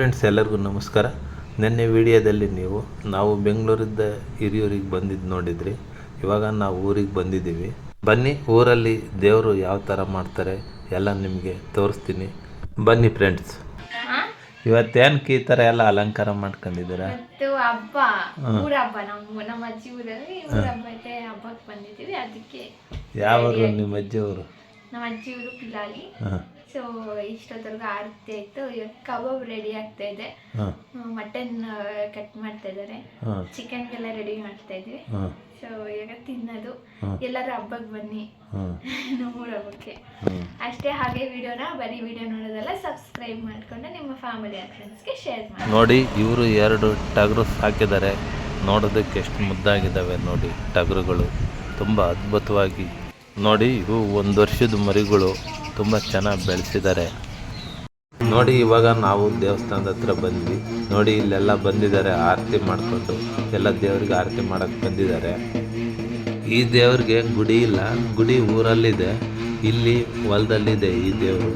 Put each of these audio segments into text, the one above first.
Friends ಎಲ್ಲರಿಗೂ ನಮಸ್ಕಾರ. ನಿನ್ನೆ ವಿಡಿಯೋದಲ್ಲಿ ನೀವು ನಾವು ಬೆಂಗಳೂರಿಂದ ಹಿರಿಯೂರಿಗೆ ಬಂದಿದ್ದು ನೋಡಿದ್ರಿ. ಇವಾಗ ನಾವು ಊರಿಗೆ ಬಂದಿದ್ದೀವಿ. ಬನ್ನಿ ಊರಲ್ಲಿ ದೇವರು ಯಾವ ಥರ ಮಾಡ್ತಾರೆ ಎಲ್ಲ ನಿಮಗೆ ತೋರಿಸ್ತೀನಿ. ಬನ್ನಿ ಫ್ರೆಂಡ್ಸ್ ಇವತ್ತೇನಕ್ಕೆ ಈ ಥರ ಎಲ್ಲ ಅಲಂಕಾರ ಮಾಡ್ಕೊಂಡಿದ್ದೀರಾ? ಹಬ್ಬ. ಊರ ಹಬ್ಬ. ನಮ್ಮ ನಮ್ಮ ಅಜ್ಜಿ ಊರಲ್ಲಿ ಊರ ಹಬ್ಬ ಐತೆ ಹಬ್ಬಕ್ಕೆ ಬಂದಿದ್ದೀವಿ. ಅದಕ್ಕೆ ಯಾವರು ನಿಮ್ಮ ಅಜ್ಜಿಯವರು ನಮ್ಮ ಅಜ್ಜಿ ಊರು ಪಿಲಾಲಿ. ಹಾಂ. ಸೊ ಇಷ್ಟೊತ್ತರೆಗೂ ಆರತಿ ಆಯ್ತು. ಇವಾಗ ಕಬಾಬ್ ರೆಡಿ ಆಗ್ತಾ ಇದೆ. ಮಟನ್ ಕಟ್ ಮಾಡ್ತಾ ಇದ್ದಾರೆ ಚಿಕನ್ ಚಿಕನ್ಗೆಲ್ಲ ರೆಡಿ ಮಾಡ್ತಾ ಇದ್ವಿ. ಸೊ ಇವಾಗ ತಿನ್ನೋದು. ಎಲ್ಲರೂ ಹಬ್ಬಕ್ಕೆ ಬನ್ನಿ. ನಮ್ಮೂರ ಹಬ್ಬಕ್ಕೆ ಅಷ್ಟೇ ಹಾಗೆ ವಿಡಿಯೋನ ಬರೀ ವಿಡಿಯೋ ನೋಡೋದಲ್ಲ ಸಬ್ಸ್ಕ್ರೈಬ್ ಮಾಡ್ಕೊಂಡು ನಿಮ್ಮ ಫ್ಯಾಮಿಲಿ ಆ್ಯಂಡ್ ಫ್ರೆಂಡ್ಸ್ಗೆ ಶೇರ್ ಮಾಡಿ. ನೋಡಿ ಇವರು ಎರಡು ಟಗರು ಹಾಕಿದ್ದಾರೆ ನೋಡೋದಕ್ಕೆ ಎಷ್ಟು ಮುದ್ದಾಗಿದ್ದಾವೆ ನೋಡಿ ಟಗರುಗಳು. ತುಂಬ ಅದ್ಭುತವಾಗಿ. ನೋಡಿ ಇವು ಒಂದು ವರ್ಷದ ಮರಿಗಳು. ತುಂಬ ಚೆನ್ನಾಗಿ ಬೆಳೆಸಿದ್ದಾರೆ. ನೋಡಿ ಇವಾಗ ನಾವು ದೇವಸ್ಥಾನದ ಹತ್ರ ಬಂದ್ವಿ. ನೋಡಿ ಇಲ್ಲೆಲ್ಲ ಬಂದಿದ್ದಾರೆ, ಆರತಿ ಮಾಡಿಕೊಂಡು. ಎಲ್ಲ ದೇವರಿಗೆ ಆರತಿ ಮಾಡಕ್ಕೆ ಬಂದಿದ್ದಾರೆ. ಈ ದೇವ್ರಿಗೆ ಗುಡಿ ಇಲ್ಲ, ಗುಡಿ ಊರಲ್ಲಿದೆ. ಇಲ್ಲಿ ಹೊಲದಲ್ಲಿದೆ ಈ ದೇವರು.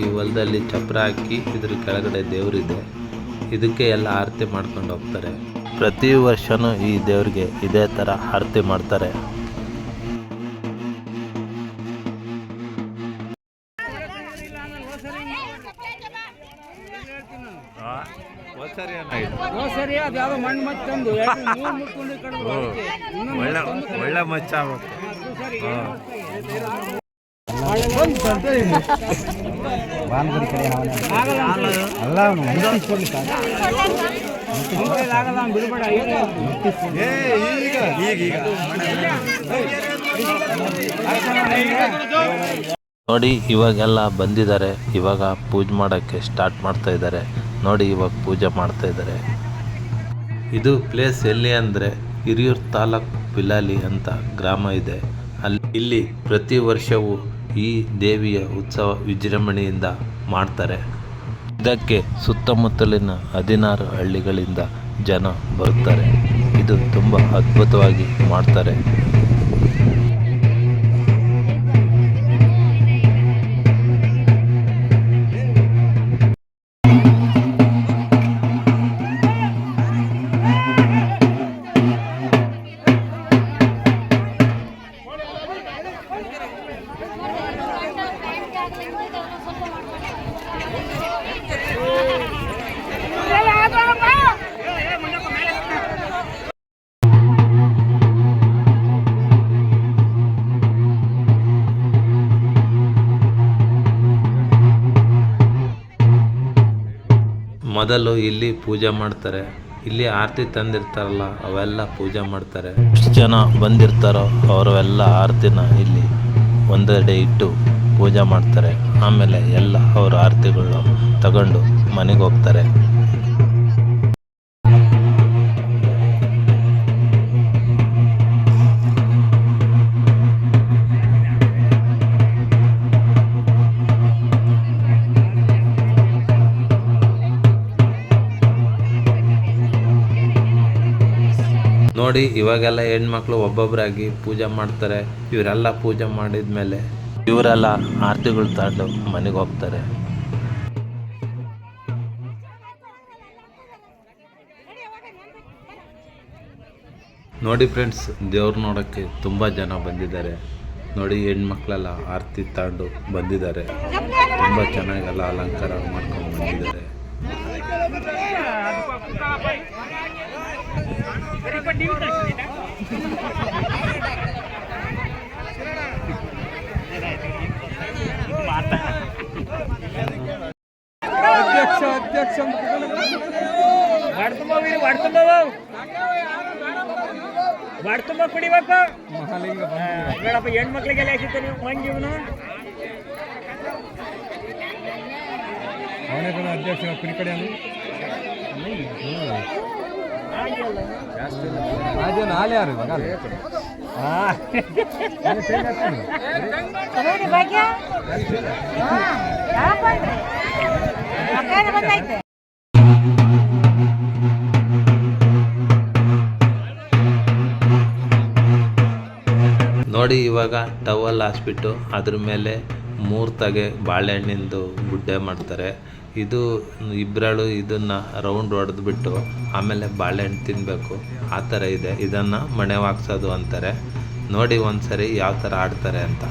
ಈ ಹೊಲದಲ್ಲಿ ಚಪ್ರ ಹಾಕಿ ಇದ್ರ ಕೆಳಗಡೆ ದೇವರಿದೆ. ಇದಕ್ಕೆ ಎಲ್ಲ ಆರತಿ ಮಾಡ್ಕೊಂಡು ಹೋಗ್ತಾರೆ. ಪ್ರತಿ ವರ್ಷನೂ ಈ ದೇವ್ರಿಗೆ ಇದೇ ಥರ ಆರತಿ ಮಾಡ್ತಾರೆ. ಒಳ್ಳೆ ತಂದು ಒಳ್ಳೆ ಮಚ್ಚ ಅವ್ನು ಈಗ ನೋಡಿ ಇವಾಗೆಲ್ಲ ಬಂದಿದ್ದಾರೆ. ಇವಾಗ ಪೂಜೆ ಮಾಡೋಕ್ಕೆ ಸ್ಟಾರ್ಟ್ ಮಾಡ್ತಾ ಇದ್ದಾರೆ. ನೋಡಿ ಇವಾಗ ಪೂಜೆ ಮಾಡ್ತಾ ಇದ್ದಾರೆ. ಇದು ಪ್ಲೇಸ್ ಎಲ್ಲಿ ಅಂದರೆ ಹಿರಿಯೂರು ತಾಲೂಕ್ ಪಿಲಾಲಿ ಅಂತ ಗ್ರಾಮ ಇದೆ. ಅಲ್ಲಿ ಇಲ್ಲಿ ಪ್ರತಿ ವರ್ಷವೂ ಈ ದೇವಿಯ ಉತ್ಸವ ವಿಜೃಂಭಣೆಯಿಂದ ಮಾಡ್ತಾರೆ. ಇದಕ್ಕೆ ಸುತ್ತಮುತ್ತಲಿನ ಹದಿನಾರು ಹಳ್ಳಿಗಳಿಂದ ಜನ ಬರುತ್ತಾರೆ. ಇದು ತುಂಬ ಅದ್ಭುತವಾಗಿ ಮಾಡ್ತಾರೆ. ಮೊದಲು ಇಲ್ಲಿ ಪೂಜೆ ಮಾಡ್ತಾರೆ. ಇಲ್ಲಿ ಆರತಿ ತಂದಿರ್ತಾರಲ್ಲ, ಅವೆಲ್ಲ ಪೂಜೆ ಮಾಡ್ತಾರೆ. ಎಷ್ಟು ಜನ ಬಂದಿರ್ತಾರೋ ಅವರೆಲ್ಲ ಆರತಿನ ಇಲ್ಲಿ ಒಂದೆಡೆ ಇಟ್ಟು ಪೂಜೆ ಮಾಡ್ತಾರೆ. ಆಮೇಲೆ ಎಲ್ಲ ಅವ್ರ ಆರತಿಗಳನ್ನ ತಗೊಂಡು ಮನೆಗೆ ಹೋಗ್ತಾರೆ. ನೋಡಿ, ಇವಾಗೆಲ್ಲ ಹೆಣ್ಮಕ್ಳು ಒಬ್ಬೊಬ್ಬರಾಗಿ ಪೂಜೆ ಮಾಡ್ತಾರೆ. ಇವರೆಲ್ಲ ಪೂಜೆ ಮಾಡಿದ್ಮೇಲೆ ಇವರೆಲ್ಲ ಆರತಿಗಳು ತಾಂಡು ಮನೆಗೆ ಹೋಗ್ತಾರೆ. ನೋಡಿ ಫ್ರೆಂಡ್ಸ್, ದೇವ್ರು ನೋಡೋಕ್ಕೆ ತುಂಬ ಜನ ಬಂದಿದ್ದಾರೆ. ನೋಡಿ, ಹೆಣ್ಮಕ್ಳೆಲ್ಲ ಆರತಿ ತಾಂಡು ಬಂದಿದ್ದಾರೆ. ತುಂಬ ಚೆನ್ನಾಗೆಲ್ಲ ಅಲಂಕಾರ ಮಾಡ್ಕೊಂಡು ಬಂದಿದ್ದಾರೆ. ಅಧ್ಯಕ್ಷ ಅಧ್ಯಕ್ಷ ಹೊಡ್ತುಂಬ ಕುಡಿಬೇಕು. ಬೇಡಪ್ಪ ಹೆಣ್ಮಕ್ಳಿಗೆಲ್ಲ ಹಾಕಿತ್ತು ನೀವು? ಮಂಜೀವನು ಅವನೇ ಕಣ ಅಧ್ಯಕ್ಷ ಕುರಿ ಕಡೆ ಅದೇ ನಾಳೆ ಯಾರು ಇವಾಗ? ನೋಡಿ ಇವಾಗ ಟವಲ್ ಹಾಸ್ಬಿಟ್ಟು ಅದ್ರ ಮೇಲೆ ಮೂರ್ತಗೆ ಬಾಳೆಹಣ್ಣಿಂದು ಗುಡ್ಡೆ ಮಾಡ್ತಾರೆ. ಇದು ಇಬ್ರಾಳು ಇದನ್ನು ರೌಂಡ್ ಹೊಡೆದ್ಬಿಟ್ಟು ಆಮೇಲೆ ಬಾಳೆಹಣ್ಣು ತಿನ್ನಬೇಕು ಆ ಥರ ಇದೆ. ಇದನ್ನು ಮಣೆ ವಾಗ್ಸೋದು ಅಂತಾರೆ. ನೋಡಿ ಒಂದ್ಸರಿ ಯಾವ ಥರ ಆಡ್ತಾರೆ ಅಂತ.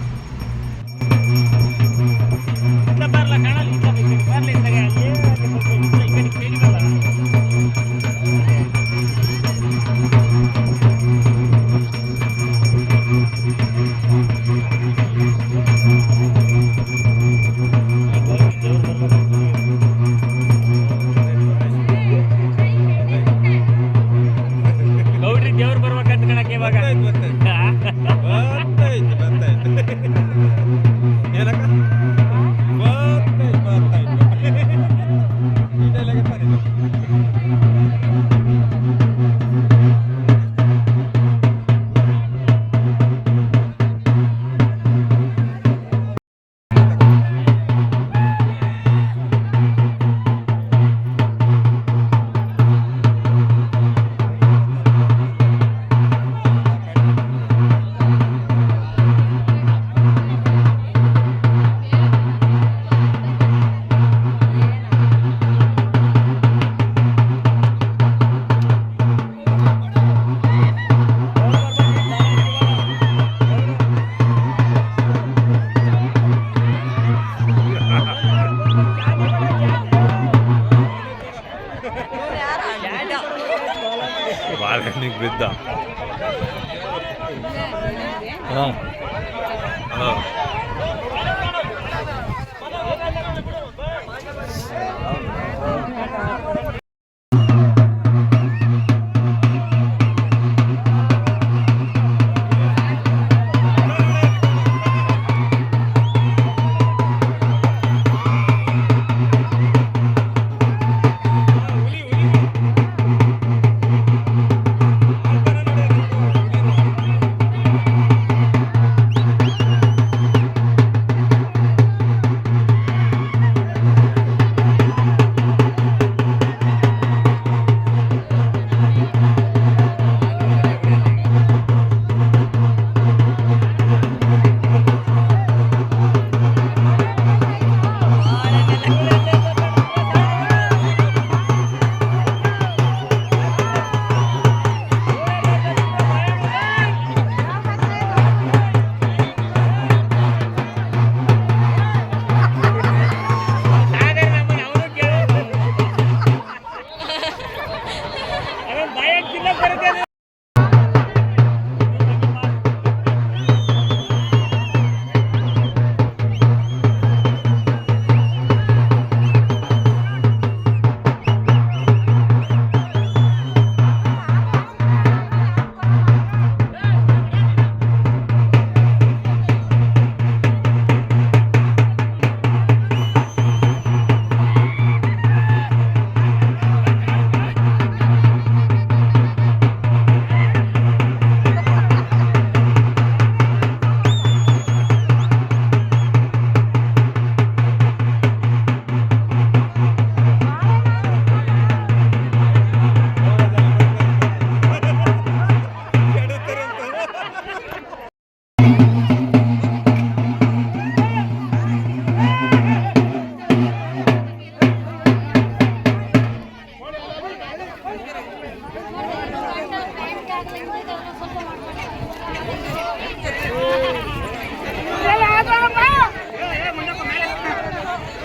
ಹಾಂ ಹಾಂ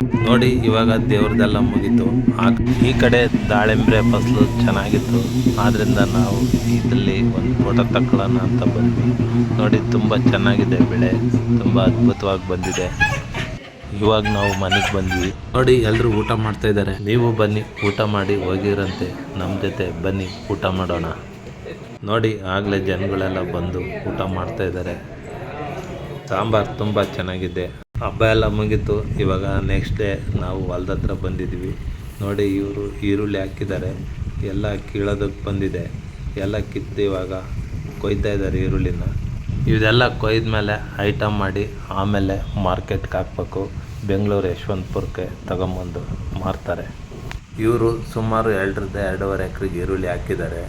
ನೋಡಿ, ಇವಾಗ ದೇವ್ರದೆಲ್ಲ ಮುಗೀತು. ಈ ಕಡೆ ದಾಳಿಂಬ್ರೆ ಫಸಲು ಚೆನ್ನಾಗಿತ್ತು. ಆದ್ದರಿಂದ ನಾವು ಇದರಲ್ಲಿ ಒಂದು ಫೋಟೋ ತಗೊಳ್ಳೋಣ ಅಂತ ಬಂದ್ವಿ. ನೋಡಿ, ತುಂಬ ಚೆನ್ನಾಗಿದೆ ಬೆಳೆ. ತುಂಬ ಅದ್ಭುತವಾಗಿ ಬಂದಿದೆ. ಇವಾಗ ನಾವು ಮನೆಗೆ ಬಂದ್ವಿ. ನೋಡಿ ಎಲ್ಲರೂ ಊಟ ಮಾಡ್ತಾ ಇದ್ದಾರೆ. ನೀವು ಬನ್ನಿ, ಊಟ ಮಾಡಿ ಹೋಗಿರಂತೆ. ನಮ್ಮ ಜೊತೆ ಬನ್ನಿ, ಊಟ ಮಾಡೋಣ. ನೋಡಿ, ಆಗಲೇ ಜನಗಳೆಲ್ಲ ಬಂದು ಊಟ ಮಾಡ್ತಾ ಇದ್ದಾರೆ. ಸಾಂಬಾರು ತುಂಬ ಚೆನ್ನಾಗಿದೆ. ಹಬ್ಬ ಎಲ್ಲ ಮುಗೀತು. ಇವಾಗ ನೆಕ್ಸ್ಟ್ ಡೇ ನಾವು ಹೊಲ್ದ ಹತ್ರ ಬಂದಿದ್ವಿ. ನೋಡಿ ಇವರು ಈರುಳ್ಳಿ ಹಾಕಿದ್ದಾರೆ. ಎಲ್ಲ ಕೀಳೋದಕ್ಕೆ ಬಂದಿದೆ. ಎಲ್ಲ ಕಿತ್ತು ಇವಾಗ ಕೊಯ್ತಾ ಇದ್ದಾರೆ ಈರುಳ್ಳಿನ. ಇದೆಲ್ಲ ಕೊಯ್ದ ಮೇಲೆ ಐಟಮ್ ಮಾಡಿ ಆಮೇಲೆ ಮಾರ್ಕೆಟ್ಗೆ ಹಾಕ್ಬೇಕು. ಬೆಂಗಳೂರು ಯಶವಂತಪುರಕ್ಕೆ ತಗೊಂಬಂದು ಮಾರ್ತಾರೆ. ಇವರು ಸುಮಾರು ಎರಡರಿಂದ ಎರಡೂವರೆ ಎಕರೆಗೆ ಈರುಳ್ಳಿ ಹಾಕಿದ್ದಾರೆ.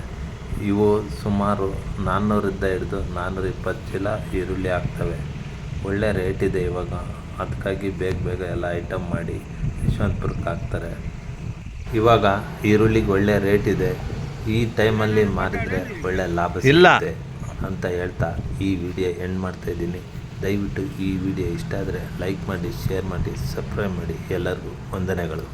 ಇವು ಸುಮಾರು ನಾನ್ನೂರಿಂದ ಹಿಡಿದು ನಾನ್ನೂರ ಇಪ್ಪತ್ತು ಚೀಲ ಈರುಳ್ಳಿ ಆಗ್ತವೆ ಒಳ್ಳೆ ರೇಟ್ ಇದೆ ಇವಾಗ. ಅದಕ್ಕಾಗಿ ಬೇಗ ಬೇಗ ಎಲ್ಲ ಐಟಮ್ ಮಾಡಿ ಯಶವಂತಪುರಕ್ಕೆ ಹಾಕ್ತಾರೆ. ಇವಾಗ ಈರುಳ್ಳಿಗೆ ಒಳ್ಳೆ ರೇಟ್ ಇದೆ. ಈ ಟೈಮಲ್ಲಿ ಮಾರಿದರೆ ಒಳ್ಳೆ ಲಾಭ ಇಲ್ಲ. ಅಂತ ಹೇಳ್ತಾ ಈ ವಿಡಿಯೋ ಎಂಡ್ ಮಾಡ್ತಾ ಇದ್ದೀನಿ. ದಯವಿಟ್ಟು ಈ ವಿಡಿಯೋ ಇಷ್ಟ ಆದರೆ ಲೈಕ್ ಮಾಡಿ ಶೇರ್ ಮಾಡಿ ಸಬ್ಸ್ಕ್ರೈಬ್ ಮಾಡಿ. ಎಲ್ಲರಿಗೂ ವಂದನೆಗಳು.